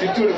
C'est tout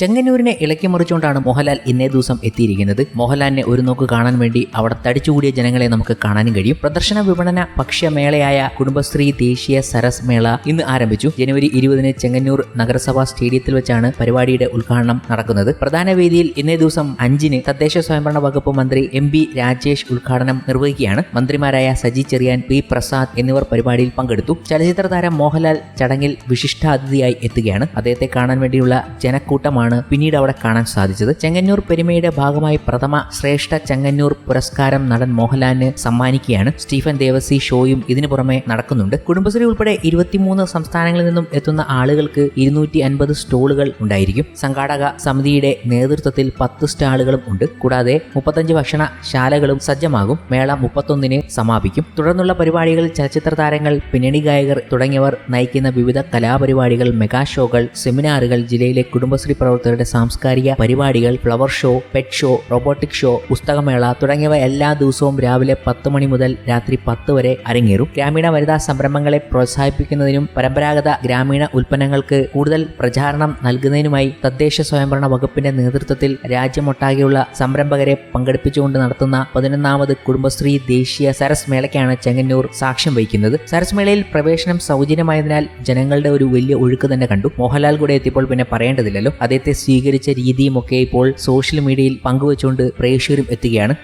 ചെങ്ങന്നൂരിനെ ഇളക്കി മറിച്ചുകൊണ്ടാണ് മോഹൻലാൽ ഇന്നേ ദിവസം എത്തിയിരിക്കുന്നത്. മോഹൻലാലിനെ ഒരു നോക്ക് കാണാൻ വേണ്ടി അവിടെ തടിച്ചുകൂടിയ ജനങ്ങളെ നമുക്ക് കാണാനും കഴിയും. പ്രദർശന വിപണന ഭക്ഷ്യമേളയായ കുടുംബശ്രീ ദേശീയ സരസ് മേള ഇന്ന് ആരംഭിച്ചു. ജനുവരി ഇരുപതിന് ചെങ്ങന്നൂർ നഗരസഭാ സ്റ്റേഡിയത്തിൽ വെച്ചാണ് പരിപാടിയുടെ ഉദ്ഘാടനം നടക്കുന്നത്. പ്രധാന വേദിയിൽ ഇന്നേ ദിവസം അഞ്ചിന് തദ്ദേശ സ്വയംഭരണ വകുപ്പ് മന്ത്രി എം ബി രാജേഷ് ഉദ്ഘാടനം നിർവഹിക്കുകയാണ്. മന്ത്രിമാരായ സജി ചെറിയാൻ പി പ്രസാദ് എന്നിവർ പരിപാടിയിൽ പങ്കെടുത്തു. ചലച്ചിത്ര താരം മോഹൻലാൽ ചടങ്ങിൽ വിശിഷ്ടാതിഥിയായി എത്തുകയാണ്. അദ്ദേഹത്തെ കാണാൻ വേണ്ടിയുള്ള ജനക്കൂട്ടമാണ് പിന്നീട് അവിടെ കാണാൻ സാധിച്ചത്. ചെങ്ങന്നൂർ പെരുമയുടെ ഭാഗമായി പ്രഥമ ശ്രേഷ്ഠ ചെങ്ങന്നൂർ പുരസ്കാരം നടൻ മോഹൻലാലിന് സമ്മാനിക്കുകയാണ് സ്റ്റീഫൻ ദേവസി ഷോയും ഇതിനു പുറമെ നടക്കുന്നുണ്ട്. കുടുംബശ്രീ ഉൾപ്പെടെ ഇരുപത്തിമൂന്ന് സംസ്ഥാനങ്ങളിൽ നിന്നും എത്തുന്ന ആളുകൾക്ക് ഇരുന്നൂറ്റി അൻപത് സ്റ്റോളുകൾ ഉണ്ടായിരിക്കും. സംഘാടക സമിതിയുടെ നേതൃത്വത്തിൽ പത്ത് സ്റ്റാളുകളും ഉണ്ട്. കൂടാതെ മുപ്പത്തഞ്ച് ഭക്ഷണശാലകളും സജ്ജമാകും. മേള മുപ്പത്തൊന്നിന് സമാപിക്കും. തുടർന്നുള്ള പരിപാടികളിൽ ചലച്ചിത്ര താരങ്ങൾ പിന്നണി ഗായകർ തുടങ്ങിയവർ നയിക്കുന്ന വിവിധ കലാപരിപാടികൾ മെഗാ ഷോകൾ സെമിനാറുകൾ ജില്ലയിലെ കുടുംബശ്രീ പ്രവർത്തകരുടെ സാംസ്കാരിക പരിപാടികൾ flower show pet show robotic show പുസ്തകമേള തുടങ്ങിയവ എല്ലാ ദിവസവും രാവിലെ പത്ത് മണി മുതൽ രാത്രി പത്ത് വരെ അരങ്ങേറും. ഗ്രാമീണ വനിതാ സംരംഭങ്ങളെ പ്രോത്സാഹിപ്പിക്കുന്നതിനും പരമ്പരാഗത ഗ്രാമീണ ഉൽപ്പന്നങ്ങൾക്ക് കൂടുതൽ പ്രചാരണം നൽകുന്നതിനുമായി തദ്ദേശ സ്വയംഭരണ വകുപ്പിന്റെ നേതൃത്വത്തിൽ രാജ്യമൊട്ടാകെയുള്ള സംരംഭകരെ പങ്കെടുപ്പിച്ചുകൊണ്ട് നടത്തുന്ന പതിനൊന്നാമത് കുടുംബശ്രീ ദേശീയ സരസ് മേളയ്ക്കാണ് ചെങ്ങന്നൂർ സാക്ഷ്യം വഹിക്കുന്നത്. സരസ് മേളയിൽ പ്രവേശനം സൗജന്യമായതിനാൽ ജനങ്ങളുടെ ഒരു വലിയ ഒഴുക്ക് തന്നെ കണ്ടു. മോഹൻലാൽ കൂടെ എത്തിയപ്പോൾ പിന്നെ പറയേണ്ടതില്ലല്ലോ. അദ്ദേഹത്തെ സ്വീകരിച്ച രീതിയുമൊക്കെ ഇപ്പോൾ സോഷ്യൽ മീഡിയയിൽ പങ്കുവച്ചുകൊണ്ട് പ്രേക്ഷകരും എത്തുകയാണ്.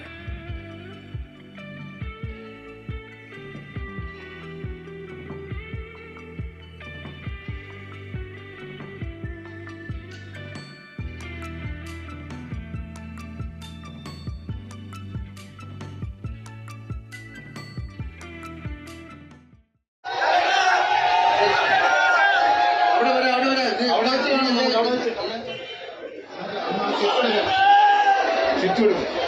చిత్తూరు. చిత్తూరు